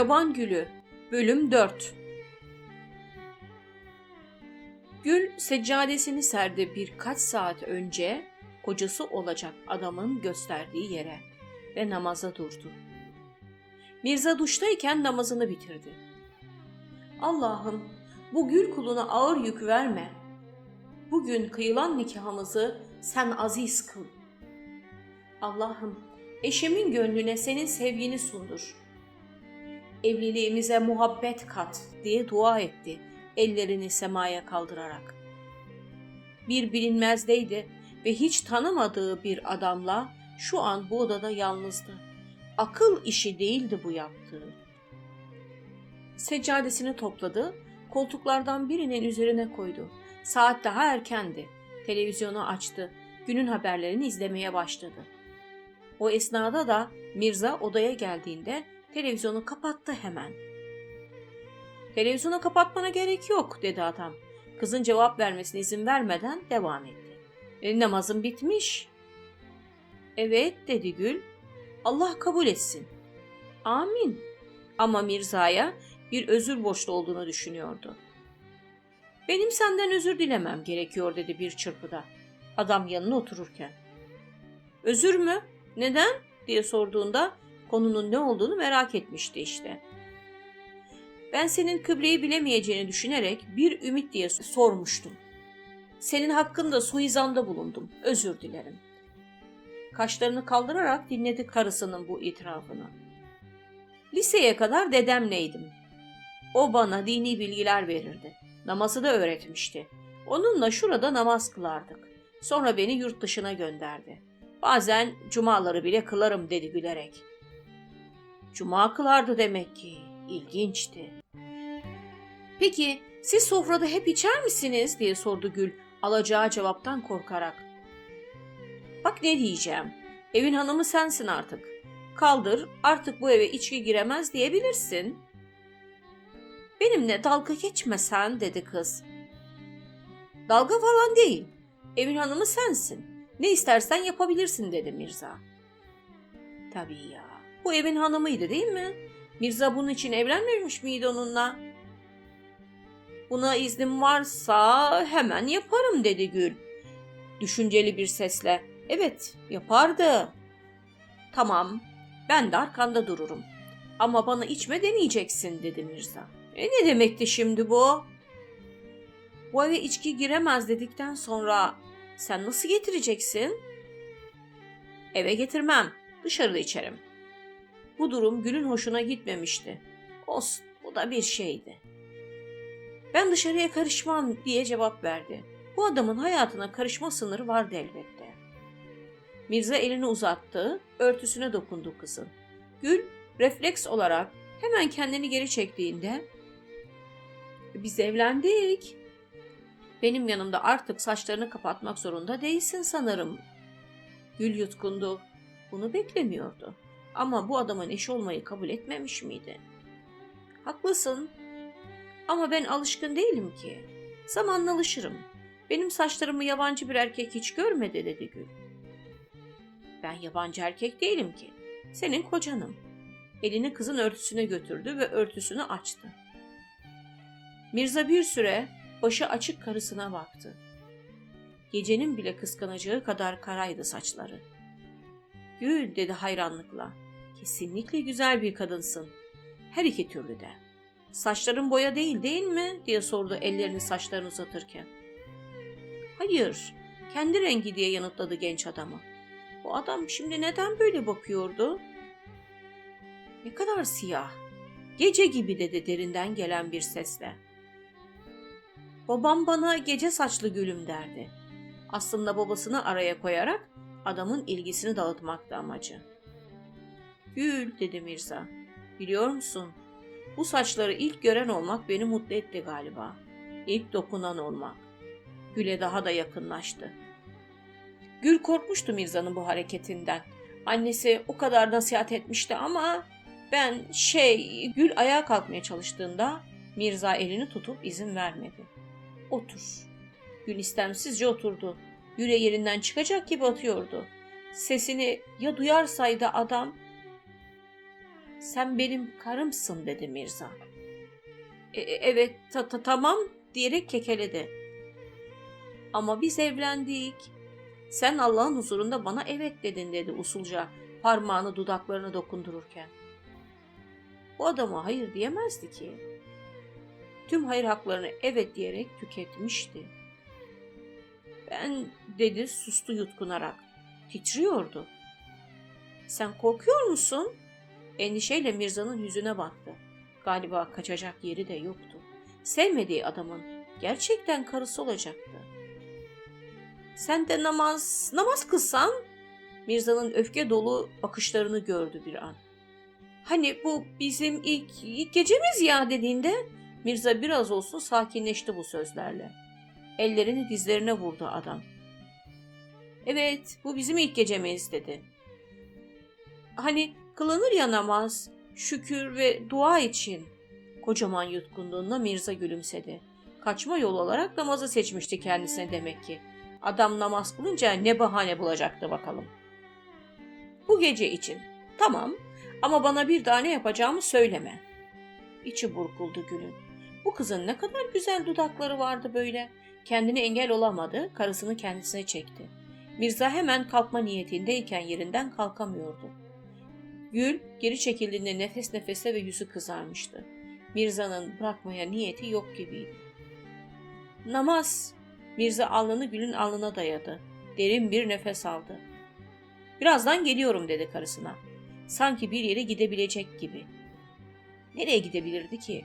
Yaban Gülü Bölüm 4 Gül seccadesini serdi birkaç saat önce kocası olacak adamın gösterdiği yere ve namaza durdu. Mirza duştayken namazını bitirdi. Allah'ım bu gül kuluna ağır yük verme. Bugün kıyılan nikahımızı sen aziz kıl. Allah'ım eşimin gönlüne senin sevgini sundur. Evliliğimize muhabbet kat diye dua etti ellerini semaya kaldırarak. Bir bilinmezdeydi ve hiç tanımadığı bir adamla şu an bu odada yalnızdı. Akıl işi değildi bu yaptığı. Seccadesini topladı, koltuklardan birinin üzerine koydu. Saat daha erkendi. Televizyonu açtı. Günün haberlerini izlemeye başladı. O esnada da Mirza odaya geldiğinde televizyonu kapattı hemen. Televizyonu kapatmana gerek yok dedi adam. Kızın cevap vermesine izin vermeden devam etti. E, namazın bitmiş. Evet dedi Gül. Allah kabul etsin. Amin. Ama Mirza'ya bir özür borçlu olduğunu düşünüyordu. Benim senden özür dilemem gerekiyor dedi bir çırpıda. Adam yanına otururken. Özür mü? Neden? diye sorduğunda konunun ne olduğunu merak etmişti işte. Ben senin kıbleyi bilemeyeceğini düşünerek bir ümit diye sormuştum. Senin hakkında suizanda bulundum. Özür dilerim. Kaşlarını kaldırarak dinledi karısının bu itirafını. Liseye kadar dedemleydim. O bana dini bilgiler verirdi. Namazı da öğretmişti. Onunla şurada namaz kılardık. Sonra beni yurt dışına gönderdi. Bazen cumaları bile kılarım dedi gülerek. Cuma kılardı demek ki. İlginçti. Peki siz sofrada hep içer misiniz diye sordu Gül alacağı cevaptan korkarak. Bak ne diyeceğim. Evin hanımı sensin artık. Kaldır artık bu eve içki giremez diyebilirsin. Benimle dalga geçmesen dedi kız. Dalga falan değil. Evin hanımı sensin. Ne istersen yapabilirsin dedi Mirza. Tabii ya. Bu evin hanımıydı değil mi? Mirza bunun için evlenmemiş miydi onunla? Buna iznim varsa hemen yaparım dedi Gül. Düşünceli bir sesle. Evet yapardı. Tamam ben de arkanda dururum. Ama bana içme demeyeceksin dedi Mirza. E ne demekti şimdi bu? Bu eve içki giremez dedikten sonra sen nasıl getireceksin? Eve getirmem. Dışarıda içerim. Bu durum Gül'ün hoşuna gitmemişti. Olsun bu da bir şeydi. Ben dışarıya karışmam diye cevap verdi. Bu adamın hayatına karışma sınırı vardı elbette. Mirza elini uzattı, örtüsüne dokundu kızın. Gül refleks olarak hemen kendini geri çektiğinde biz evlendik. Benim yanımda artık saçlarını kapatmak zorunda değilsin sanırım. Gül yutkundu. Bunu beklemiyordu. Ama bu adamın eşi olmayı kabul etmemiş miydi? Haklısın. Ama ben alışkın değilim ki. Zamanla alışırım. Benim saçlarımı yabancı bir erkek hiç görmedi dedi Gül. Ben yabancı erkek değilim ki. Senin kocanım. Elini kızın örtüsüne götürdü ve örtüsünü açtı. Mirza bir süre başı açık karısına baktı. Gecenin bile kıskanacağı kadar karaydı saçları. Gül dedi hayranlıkla. Kesinlikle güzel bir kadınsın. Her iki türlü de. Saçların boya değil değil mi? diye sordu ellerini saçlarını uzatırken. Hayır, kendi rengi diye yanıtladı genç adamı. Bu adam şimdi neden böyle bakıyordu? Ne kadar siyah. Gece gibi dedi derinden gelen bir sesle. Babam bana gece saçlı gülüm derdi. Aslında babasını araya koyarak adamın ilgisini dağıtmaktı amacı. Gül dedi Mirza. Biliyor musun? Bu saçları ilk gören olmak beni mutlu etti galiba. İlk dokunan olmak. Gül'e daha da yakınlaştı. Gül korkmuştu Mirza'nın bu hareketinden. Annesi o kadar nasihat etmişti ama ben şey Gül ayağa kalkmaya çalıştığında Mirza elini tutup izin vermedi. Otur. Gül istemsizce oturdu. Gül'e yerinden çıkacak gibi atıyordu. Sesini ya duyarsaydı adam sen benim karımsın dedi Mirza. "E- e- evet ta- ta- tamam diyerek kekeledi. Ama biz evlendik. Sen Allah'ın huzurunda bana evet dedin dedi usulca parmağını dudaklarına dokundururken. Bu adama hayır diyemezdi ki. Tüm hayır haklarını evet diyerek tüketmişti. Ben dedi sustu yutkunarak. Titriyordu. Sen korkuyor musun? Endişeyle Mirza'nın yüzüne baktı. Galiba kaçacak yeri de yoktu. Sevmediği adamın gerçekten karısı olacaktı. Sen de namaz, namaz kılsan? Mirza'nın öfke dolu bakışlarını gördü bir an. Hani bu bizim ilk, ilk gecemiz ya dediğinde Mirza biraz olsun sakinleşti bu sözlerle. Ellerini dizlerine vurdu adam. Evet, bu bizim ilk gecemiz dedi. Hani kılınır ya namaz, şükür ve dua için. Kocaman yutkunluğunda Mirza gülümsedi. Kaçma yol olarak namazı seçmişti kendisine demek ki. Adam namaz kılınca ne bahane bulacaktı bakalım. Bu gece için. Tamam ama bana bir daha ne yapacağımı söyleme. İçi burkuldu Gül'ün. Bu kızın ne kadar güzel dudakları vardı böyle. Kendine engel olamadı, karısını kendisine çekti. Mirza hemen kalkma niyetindeyken yerinden kalkamıyordu. Gül geri çekildiğinde nefes nefese ve yüzü kızarmıştı. Mirza'nın bırakmaya niyeti yok gibiydi. Namaz. Mirza alnını Gül'ün alnına dayadı. Derin bir nefes aldı. Birazdan geliyorum dedi karısına. Sanki bir yere gidebilecek gibi. Nereye gidebilirdi ki?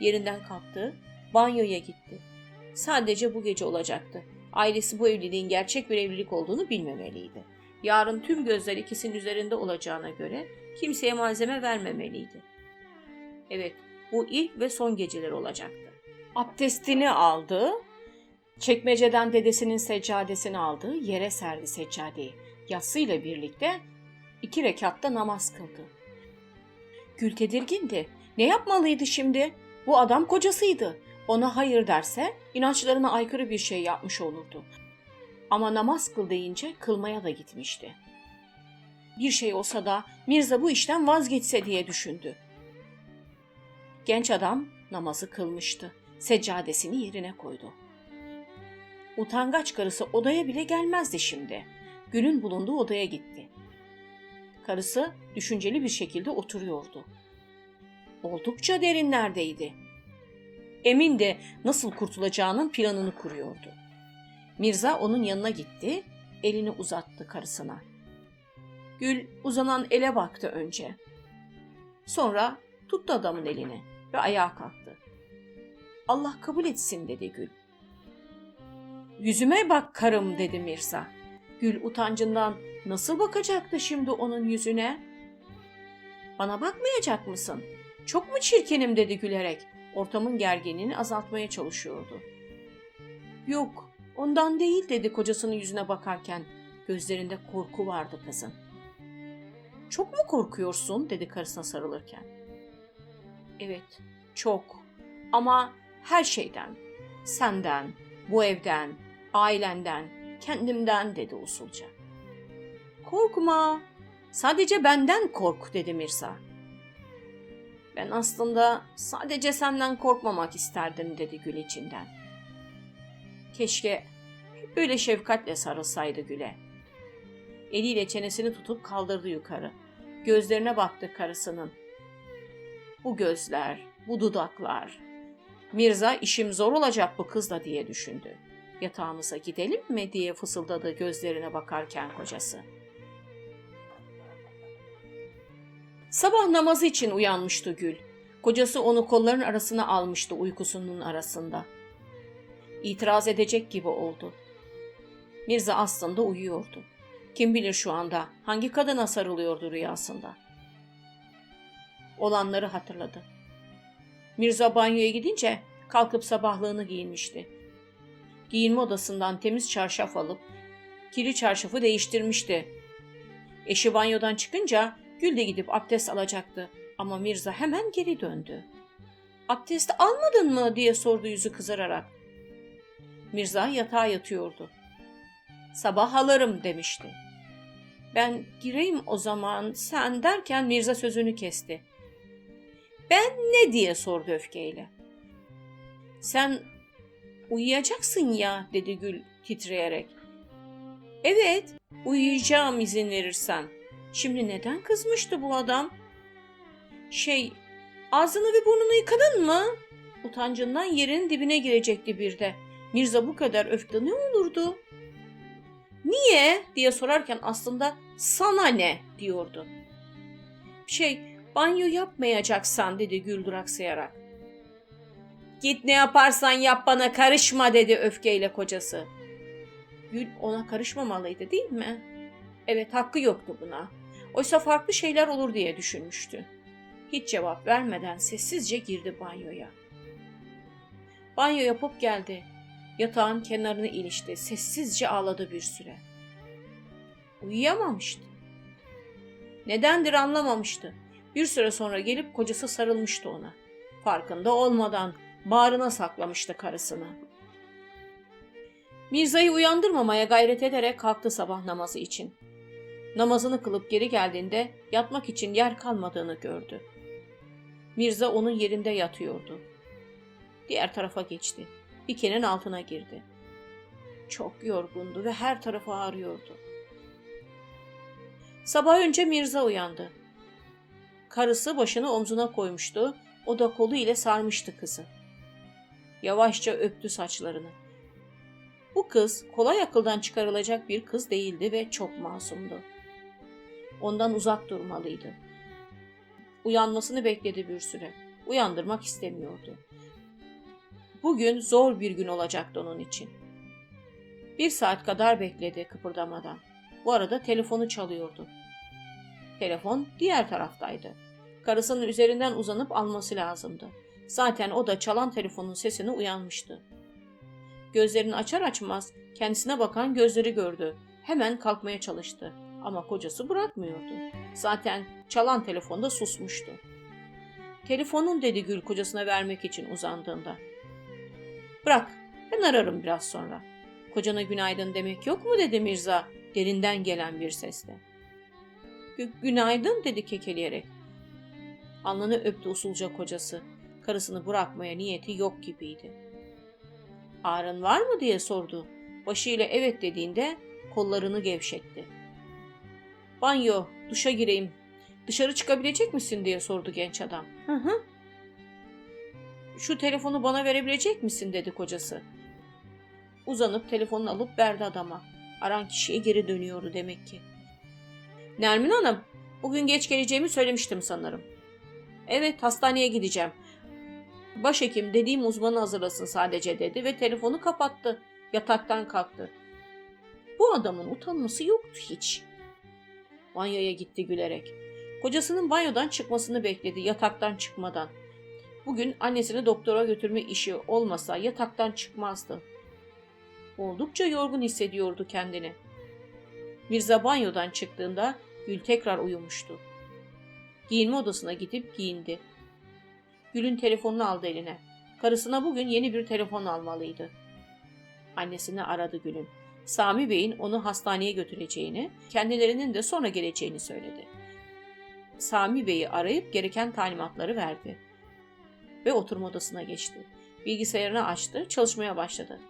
Yerinden kalktı, banyoya gitti. Sadece bu gece olacaktı. Ailesi bu evliliğin gerçek bir evlilik olduğunu bilmemeliydi. Yarın tüm gözler ikisinin üzerinde olacağına göre kimseye malzeme vermemeliydi. Evet, bu ilk ve son geceler olacaktı. Abdestini aldı, çekmeceden dedesinin seccadesini aldı, yere serdi seccadeyi. Yatsıyla birlikte iki rekatta namaz kıldı. Gül tedirgindi. Ne yapmalıydı şimdi? Bu adam kocasıydı. Ona hayır derse inançlarına aykırı bir şey yapmış olurdu. Ama namaz kıl deyince kılmaya da gitmişti. Bir şey olsa da Mirza bu işten vazgeçse diye düşündü. Genç adam namazı kılmıştı. Seccadesini yerine koydu. Utangaç karısı odaya bile gelmezdi şimdi. Gül'ün bulunduğu odaya gitti. Karısı düşünceli bir şekilde oturuyordu. Oldukça derinlerdeydi. Emin de nasıl kurtulacağının planını kuruyordu. Mirza onun yanına gitti, elini uzattı karısına. Gül uzanan ele baktı önce. Sonra tuttu adamın elini ve ayağa kalktı. Allah kabul etsin dedi Gül. Yüzüme bak karım dedi Mirza. Gül utancından nasıl bakacaktı şimdi onun yüzüne? Bana bakmayacak mısın? Çok mu çirkinim dedi gülerek. Ortamın gerginliğini azaltmaya çalışıyordu. Yok, ondan değil dedi kocasının yüzüne bakarken. Gözlerinde korku vardı kızın. Çok mu korkuyorsun dedi karısına sarılırken. Evet, çok. Ama her şeyden. Senden, bu evden, ailenden, kendimden dedi usulca. Korkma. Sadece benden kork dedi Mirza. Ben aslında sadece senden korkmamak isterdim dedi Gül içinden. Keşke böyle şefkatle sarılsaydı Gül'e. Eliyle çenesini tutup kaldırdı yukarı. Gözlerine baktı karısının. Bu gözler, bu dudaklar. Mirza işim zor olacak bu kızla diye düşündü. Yatağımıza gidelim mi diye fısıldadı gözlerine bakarken kocası. Sabah namazı için uyanmıştı Gül. Kocası onu kolların arasına almıştı uykusunun arasında. İtiraz edecek gibi oldu. Mirza aslında uyuyordu. Kim bilir şu anda hangi kadına sarılıyordu rüyasında. Olanları hatırladı. Mirza banyoya gidince kalkıp sabahlığını giyinmişti. Giyinme odasından temiz çarşaf alıp kirli çarşafı değiştirmişti. Eşi banyodan çıkınca Gül de gidip abdest alacaktı ama Mirza hemen geri döndü. Abdest almadın mı diye sordu yüzü kızararak. Mirza yatağa yatıyordu. Sabah alırım demişti. Ben gireyim o zaman sen derken Mirza sözünü kesti. Ben ne diye sordu öfkeyle. Sen uyuyacaksın ya dedi Gül titreyerek. Evet uyuyacağım izin verirsen. Şimdi neden kızmıştı bu adam? Şey ağzını ve burnunu yıkadın mı? Utancından yerin dibine girecekti bir de. Mirza bu kadar öfke ne olurdu? Niye diye sorarken aslında sana ne diyordu. Şey banyo yapmayacaksan dedi Gül duraksayarak. Git ne yaparsan yap bana karışma dedi öfkeyle kocası. Gül ona karışmamalıydı değil mi? Evet hakkı yoktu buna. Oysa farklı şeyler olur diye düşünmüştü. Hiç cevap vermeden sessizce girdi banyoya. Banyo yapıp geldi. Yatağın kenarını ilişti. Sessizce ağladı bir süre. Uyuyamamıştı. Nedendir anlamamıştı. Bir süre sonra gelip kocası sarılmıştı ona. Farkında olmadan bağrına saklamıştı karısını. Mirza'yı uyandırmamaya gayret ederek kalktı sabah namazı için. Namazını kılıp geri geldiğinde yatmak için yer kalmadığını gördü. Mirza onun yerinde yatıyordu. Diğer tarafa geçti. Dikenin altına girdi. Çok yorgundu ve her tarafı ağrıyordu. Sabah önce Mirza uyandı. Karısı başını omzuna koymuştu, o da kolu ile sarmıştı kızı. Yavaşça öptü saçlarını. Bu kız kolay akıldan çıkarılacak bir kız değildi ve çok masumdu. Ondan uzak durmalıydı. Uyanmasını bekledi bir süre. Uyandırmak istemiyordu. Bugün zor bir gün olacaktı onun için. Bir saat kadar bekledi kıpırdamadan. Bu arada telefonu çalıyordu. Telefon diğer taraftaydı. Karısının üzerinden uzanıp alması lazımdı. Zaten o da çalan telefonun sesini uyanmıştı. Gözlerini açar açmaz kendisine bakan gözleri gördü. Hemen kalkmaya çalıştı ama kocası bırakmıyordu. Zaten çalan telefonda susmuştu. Telefonun dedi Gül kocasına vermek için uzandığında. Bırak ben ararım biraz sonra. Kocana günaydın demek yok mu dedi Mirza derinden gelen bir sesle. Gü- günaydın dedi kekeleyerek. Alnını öptü usulca kocası. Karısını bırakmaya niyeti yok gibiydi. Ağrın var mı diye sordu. Başıyla evet dediğinde kollarını gevşetti. Banyo, duşa gireyim. Dışarı çıkabilecek misin diye sordu genç adam. Hı hı. Şu telefonu bana verebilecek misin dedi kocası. Uzanıp telefonunu alıp verdi adama. Aran kişiye geri dönüyordu demek ki. Nermin Hanım, bugün geç geleceğimi söylemiştim sanırım. Evet, hastaneye gideceğim. Başhekim dediğim uzmanı hazırlasın sadece dedi ve telefonu kapattı. Yataktan kalktı. Bu adamın utanması yoktu hiç. Banyoya gitti gülerek. Kocasının banyodan çıkmasını bekledi yataktan çıkmadan. Bugün annesini doktora götürme işi olmasa yataktan çıkmazdı. Oldukça yorgun hissediyordu kendini. Mirza banyodan çıktığında Gül tekrar uyumuştu. Giyinme odasına gidip giyindi. Gül'ün telefonunu aldı eline. Karısına bugün yeni bir telefon almalıydı. Annesini aradı Gül'ün. Sami Bey'in onu hastaneye götüreceğini, kendilerinin de sonra geleceğini söyledi. Sami Bey'i arayıp gereken talimatları verdi. Ve oturma odasına geçti. Bilgisayarını açtı, çalışmaya başladı.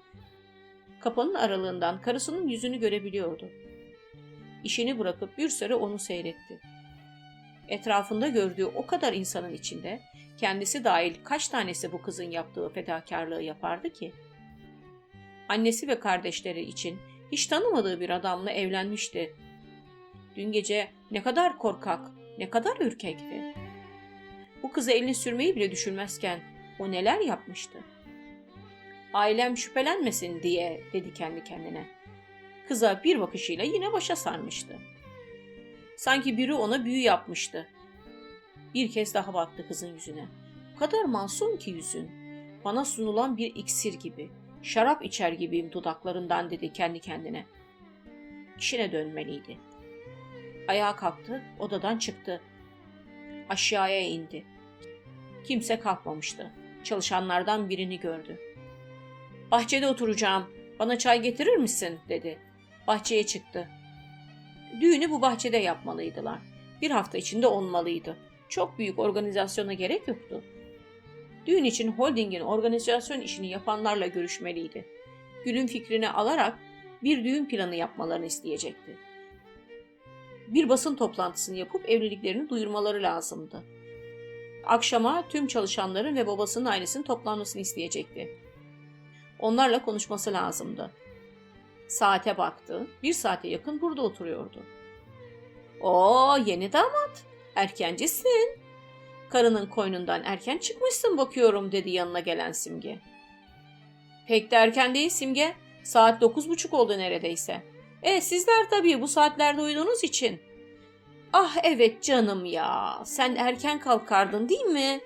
Kapının aralığından karısının yüzünü görebiliyordu. İşini bırakıp bir süre onu seyretti. Etrafında gördüğü o kadar insanın içinde kendisi dahil kaç tanesi bu kızın yaptığı fedakarlığı yapardı ki? Annesi ve kardeşleri için hiç tanımadığı bir adamla evlenmişti. Dün gece ne kadar korkak, ne kadar ürkekti. Bu kızı elini sürmeyi bile düşünmezken o neler yapmıştı? Ailem şüphelenmesin diye dedi kendi kendine. Kıza bir bakışıyla yine başa sarmıştı. Sanki biri ona büyü yapmıştı. Bir kez daha baktı kızın yüzüne. O kadar masum ki yüzün. Bana sunulan bir iksir gibi. Şarap içer gibiyim dudaklarından dedi kendi kendine. İşine dönmeliydi. Ayağa kalktı, odadan çıktı. Aşağıya indi. Kimse kalkmamıştı. Çalışanlardan birini gördü. Bahçede oturacağım. Bana çay getirir misin? dedi. Bahçeye çıktı. Düğünü bu bahçede yapmalıydılar. Bir hafta içinde olmalıydı. Çok büyük organizasyona gerek yoktu. Düğün için holdingin organizasyon işini yapanlarla görüşmeliydi. Gül'ün fikrini alarak bir düğün planı yapmalarını isteyecekti. Bir basın toplantısını yapıp evliliklerini duyurmaları lazımdı. Akşama tüm çalışanların ve babasının ailesinin toplanmasını isteyecekti. Onlarla konuşması lazımdı. Saate baktı. Bir saate yakın burada oturuyordu. Oo yeni damat. Erkencisin. Karının koynundan erken çıkmışsın bakıyorum dedi yanına gelen Simge. Pek de erken değil Simge. Saat dokuz buçuk oldu neredeyse. E sizler tabii bu saatlerde uyuduğunuz için. Ah evet canım ya. Sen erken kalkardın değil mi?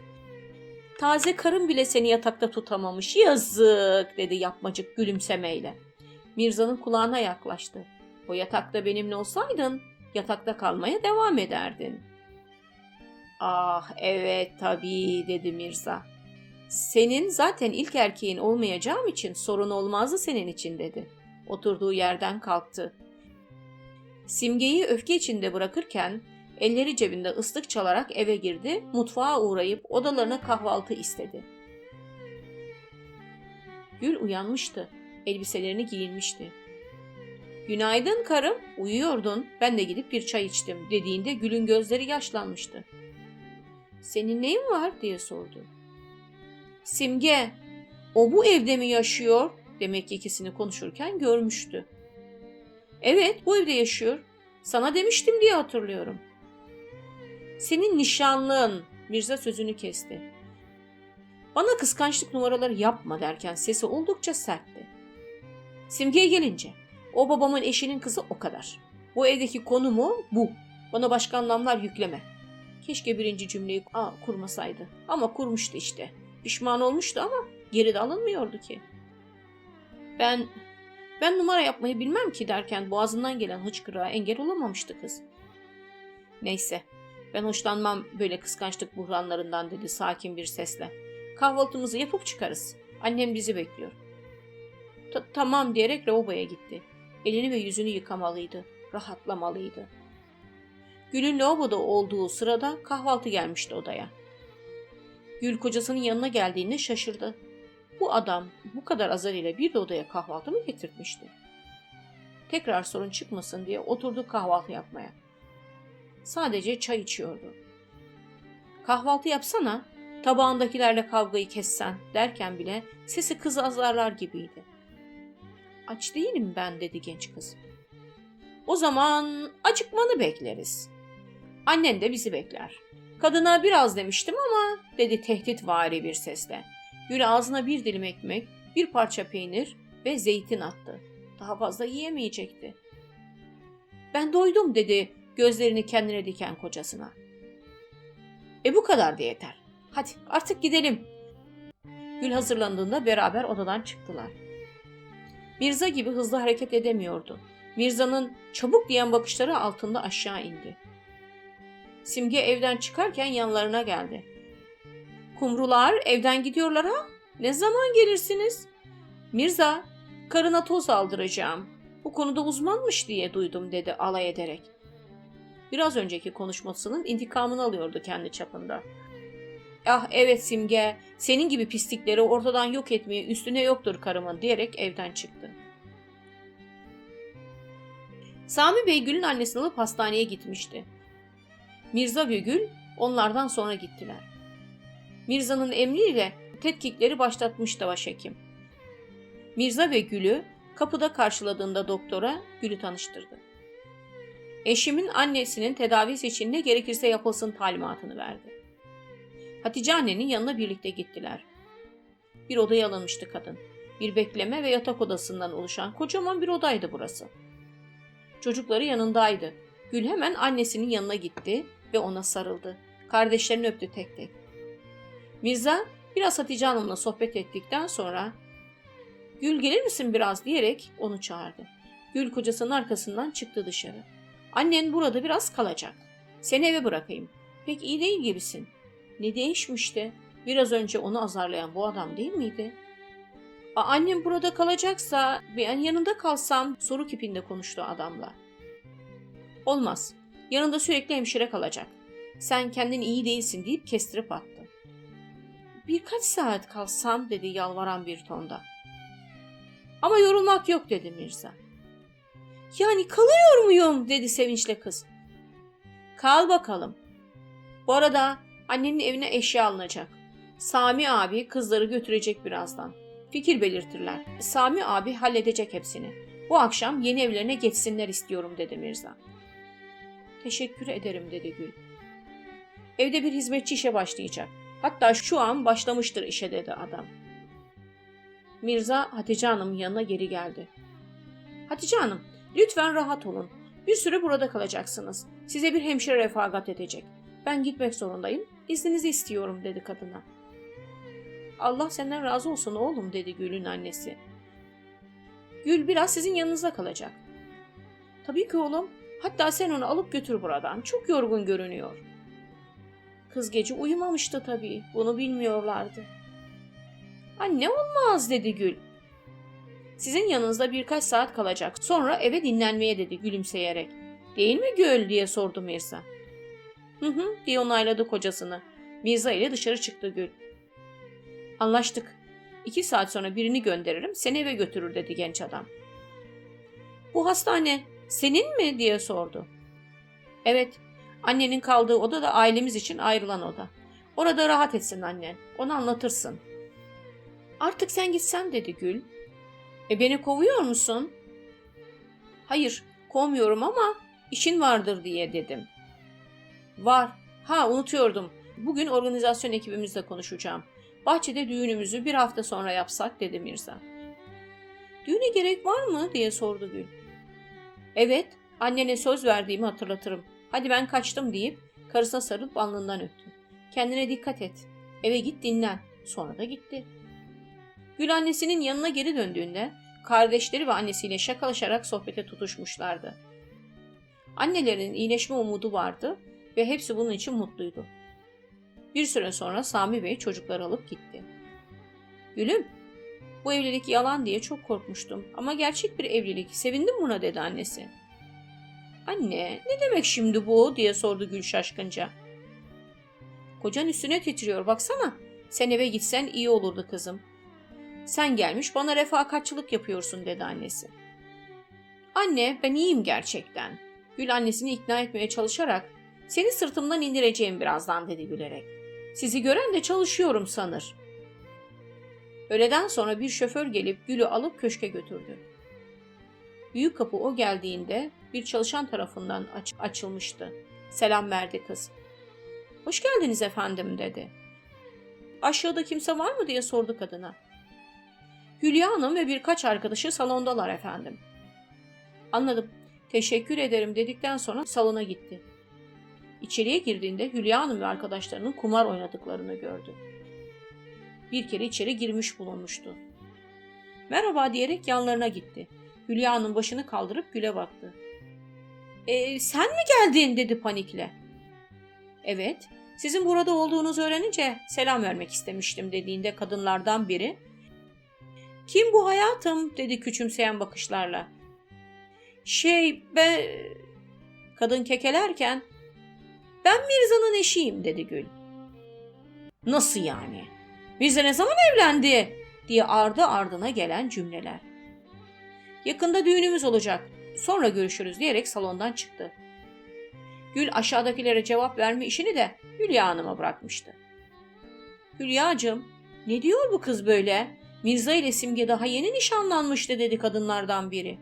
Taze karın bile seni yatakta tutamamış. Yazık dedi yapmacık gülümsemeyle. Mirza'nın kulağına yaklaştı. O yatakta benimle olsaydın yatakta kalmaya devam ederdin. Ah evet tabii dedi Mirza. Senin zaten ilk erkeğin olmayacağım için sorun olmazdı senin için dedi. Oturduğu yerden kalktı. Simgeyi öfke içinde bırakırken elleri cebinde ıslık çalarak eve girdi, mutfağa uğrayıp odalarına kahvaltı istedi. Gül uyanmıştı, elbiselerini giyinmişti. Günaydın karım, uyuyordun, ben de gidip bir çay içtim dediğinde Gül'ün gözleri yaşlanmıştı. Senin neyin var diye sordu. Simge, o bu evde mi yaşıyor? Demek ki ikisini konuşurken görmüştü. Evet, bu evde yaşıyor. Sana demiştim diye hatırlıyorum. Senin nişanlın, Mirza sözünü kesti. Bana kıskançlık numaraları yapma derken sesi oldukça sertti. Simge'ye gelince, o babamın eşinin kızı o kadar. Bu evdeki konumu bu. Bana başka anlamlar yükleme. Keşke birinci cümleyi aa, kurmasaydı. Ama kurmuştu işte. Pişman olmuştu ama geri de alınmıyordu ki. Ben ben numara yapmayı bilmem ki derken boğazından gelen hıçkırığa engel olamamıştı kız. Neyse ben hoşlanmam böyle kıskançlık buhranlarından dedi sakin bir sesle. Kahvaltımızı yapıp çıkarız. Annem bizi bekliyor. Ta- tamam diyerek lavaboya gitti. Elini ve yüzünü yıkamalıydı. Rahatlamalıydı. Gül'ün lavaboda olduğu sırada kahvaltı gelmişti odaya. Gül kocasının yanına geldiğinde şaşırdı. Bu adam bu kadar azar ile bir de odaya kahvaltı mı getirtmişti? Tekrar sorun çıkmasın diye oturdu kahvaltı yapmaya. Sadece çay içiyordu. Kahvaltı yapsana, tabağındakilerle kavgayı kessen derken bile sesi kızı azarlar gibiydi. Aç değilim ben dedi genç kız. O zaman acıkmanı bekleriz. Annen de bizi bekler. Kadına biraz demiştim ama dedi tehditvari bir sesle. Gül ağzına bir dilim ekmek, bir parça peynir ve zeytin attı. Daha fazla yiyemeyecekti. Ben doydum dedi gözlerini kendine diken kocasına. E bu kadar da yeter. Hadi artık gidelim. Gül hazırlandığında beraber odadan çıktılar. Mirza gibi hızlı hareket edemiyordu. Mirza'nın çabuk diyen bakışları altında aşağı indi. Simge evden çıkarken yanlarına geldi. Kumrular evden gidiyorlar ha? Ne zaman gelirsiniz? Mirza, karına toz aldıracağım. Bu konuda uzmanmış diye duydum dedi alay ederek. Biraz önceki konuşmasının intikamını alıyordu kendi çapında. Ah evet Simge, senin gibi pislikleri ortadan yok etmeye üstüne yoktur karımın diyerek evden çıktı. Sami Bey Gül'ün annesini alıp hastaneye gitmişti. Mirza ve Gül onlardan sonra gittiler. Mirza'nın emriyle tetkikleri başlatmıştı başhekim. Mirza ve Gül'ü kapıda karşıladığında doktora Gül'ü tanıştırdı. Eşimin annesinin tedavisi için ne gerekirse yapılsın talimatını verdi. Hatice annenin yanına birlikte gittiler. Bir odaya alınmıştı kadın. Bir bekleme ve yatak odasından oluşan kocaman bir odaydı burası. Çocukları yanındaydı. Gül hemen annesinin yanına gitti ve ona sarıldı. Kardeşlerini öptü tek tek. Mirza biraz Hatice Hanım'la sohbet ettikten sonra Gül gelir misin biraz diyerek onu çağırdı. Gül kocasının arkasından çıktı dışarı. Annen burada biraz kalacak. Seni eve bırakayım. Pek iyi değil gibisin. Ne değişmişti? Biraz önce onu azarlayan bu adam değil miydi? A, annem burada kalacaksa ben yanında kalsam soru kipinde konuştu adamla. Olmaz. Yanında sürekli hemşire kalacak. Sen kendin iyi değilsin deyip kestirip attı. Birkaç saat kalsam dedi yalvaran bir tonda. Ama yorulmak yok dedi Mirza. Yani kalıyor muyum dedi sevinçle kız. Kal bakalım. Bu arada annenin evine eşya alınacak. Sami abi kızları götürecek birazdan. Fikir belirtirler. Sami abi halledecek hepsini. Bu akşam yeni evlerine geçsinler istiyorum dedi Mirza. Teşekkür ederim dedi Gül. Evde bir hizmetçi işe başlayacak. Hatta şu an başlamıştır işe dedi adam. Mirza Hatice Hanım'ın yanına geri geldi. Hatice Hanım, lütfen rahat olun. Bir süre burada kalacaksınız. Size bir hemşire refakat edecek. Ben gitmek zorundayım. İzninizi istiyorum dedi kadına. Allah senden razı olsun oğlum dedi Gül'ün annesi. Gül biraz sizin yanınızda kalacak. Tabii ki oğlum. Hatta sen onu alıp götür buradan. Çok yorgun görünüyor. Kız gece uyumamıştı tabii. Bunu bilmiyorlardı. Anne olmaz dedi Gül. Sizin yanınızda birkaç saat kalacak. Sonra eve dinlenmeye dedi gülümseyerek. Değil mi Gül diye sordu Mirza. Hı hı diye onayladı kocasını. Mirza ile dışarı çıktı Gül. Anlaştık. İki saat sonra birini gönderirim seni eve götürür dedi genç adam. Bu hastane senin mi diye sordu. Evet annenin kaldığı oda da ailemiz için ayrılan oda. Orada rahat etsin annen. Onu anlatırsın. Artık sen gitsen dedi Gül. E beni kovuyor musun? Hayır kovmuyorum ama işin vardır diye dedim. Var. Ha unutuyordum. Bugün organizasyon ekibimizle konuşacağım. Bahçede düğünümüzü bir hafta sonra yapsak dedi Mirza. Düğüne gerek var mı diye sordu Gül. Evet, annene söz verdiğimi hatırlatırım. Hadi ben kaçtım deyip karısına sarılıp alnından öptü. Kendine dikkat et. Eve git dinlen. Sonra da gitti. Gül annesinin yanına geri döndüğünde kardeşleri ve annesiyle şakalaşarak sohbete tutuşmuşlardı. Annelerinin iyileşme umudu vardı ve hepsi bunun için mutluydu. Bir süre sonra Sami Bey çocukları alıp gitti. Gülüm, bu evlilik yalan diye çok korkmuştum ama gerçek bir evlilik. Sevindim buna dedi annesi. Anne, ne demek şimdi bu diye sordu Gül şaşkınca. Kocan üstüne titriyor baksana. Sen eve gitsen iyi olurdu kızım. Sen gelmiş bana refakatçılık yapıyorsun dedi annesi. Anne ben iyiyim gerçekten. Gül annesini ikna etmeye çalışarak seni sırtımdan indireceğim birazdan dedi gülerek. Sizi gören de çalışıyorum sanır. Öğleden sonra bir şoför gelip Gül'ü alıp köşke götürdü. Büyük kapı o geldiğinde bir çalışan tarafından aç- açılmıştı. Selam verdi kız. Hoş geldiniz efendim dedi. Aşağıda kimse var mı diye sordu kadına. Hülya Hanım ve birkaç arkadaşı salondalar efendim. Anladım. Teşekkür ederim dedikten sonra salona gitti. İçeriye girdiğinde Hülya Hanım ve arkadaşlarının kumar oynadıklarını gördü. Bir kere içeri girmiş bulunmuştu. Merhaba diyerek yanlarına gitti. Hülya Hanım başını kaldırıp Gül'e baktı. E, sen mi geldin dedi panikle. Evet, sizin burada olduğunuzu öğrenince selam vermek istemiştim dediğinde kadınlardan biri kim bu hayatım dedi küçümseyen bakışlarla. Şey ben... Kadın kekelerken ben Mirza'nın eşiyim dedi Gül. Nasıl yani? Mirza ne zaman evlendi? diye ardı ardına gelen cümleler. Yakında düğünümüz olacak. Sonra görüşürüz diyerek salondan çıktı. Gül aşağıdakilere cevap verme işini de Hülya Hanım'a bırakmıştı. Hülyacığım, ne diyor bu kız böyle? Mirza ile Simge daha yeni nişanlanmıştı dedi kadınlardan biri.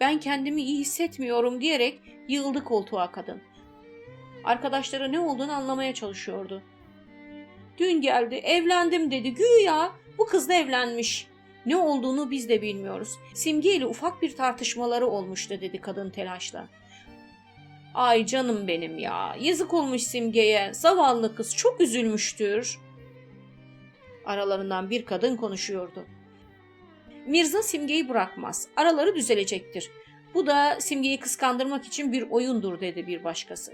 Ben kendimi iyi hissetmiyorum diyerek yığıldı koltuğa kadın. Arkadaşları ne olduğunu anlamaya çalışıyordu. Dün geldi, evlendim dedi. Güya bu kız da evlenmiş. Ne olduğunu biz de bilmiyoruz. Simge ile ufak bir tartışmaları olmuştu dedi kadın telaşla. Ay canım benim ya. Yazık olmuş Simge'ye. Zavallı kız çok üzülmüştür. Aralarından bir kadın konuşuyordu. Mirza Simge'yi bırakmaz. Araları düzelecektir. Bu da Simge'yi kıskandırmak için bir oyundur dedi bir başkası.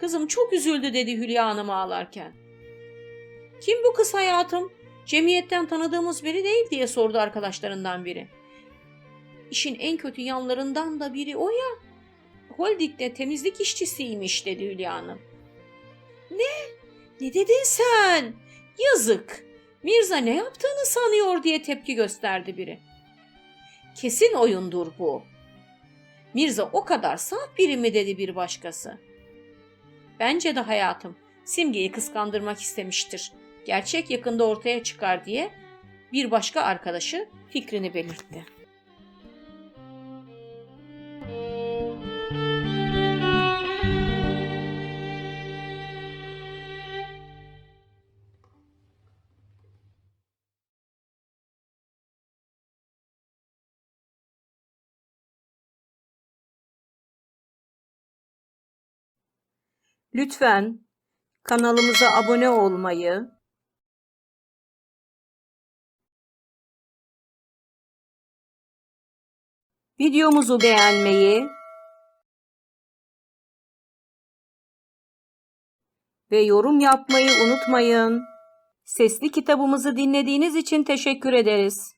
Kızım çok üzüldü dedi Hülya Hanım ağlarken. Kim bu kız hayatım? Cemiyetten tanıdığımız biri değil diye sordu arkadaşlarından biri. İşin en kötü yanlarından da biri o ya. Holding'de temizlik işçisiymiş dedi Hülya Hanım. Ne? Ne dedin sen? Yazık. Mirza ne yaptığını sanıyor diye tepki gösterdi biri. Kesin oyundur bu. Mirza o kadar saf biri mi dedi bir başkası. Bence de hayatım Simge'yi kıskandırmak istemiştir. Gerçek yakında ortaya çıkar diye bir başka arkadaşı fikrini belirtti. Lütfen kanalımıza abone olmayı, videomuzu beğenmeyi ve yorum yapmayı unutmayın. Sesli kitabımızı dinlediğiniz için teşekkür ederiz.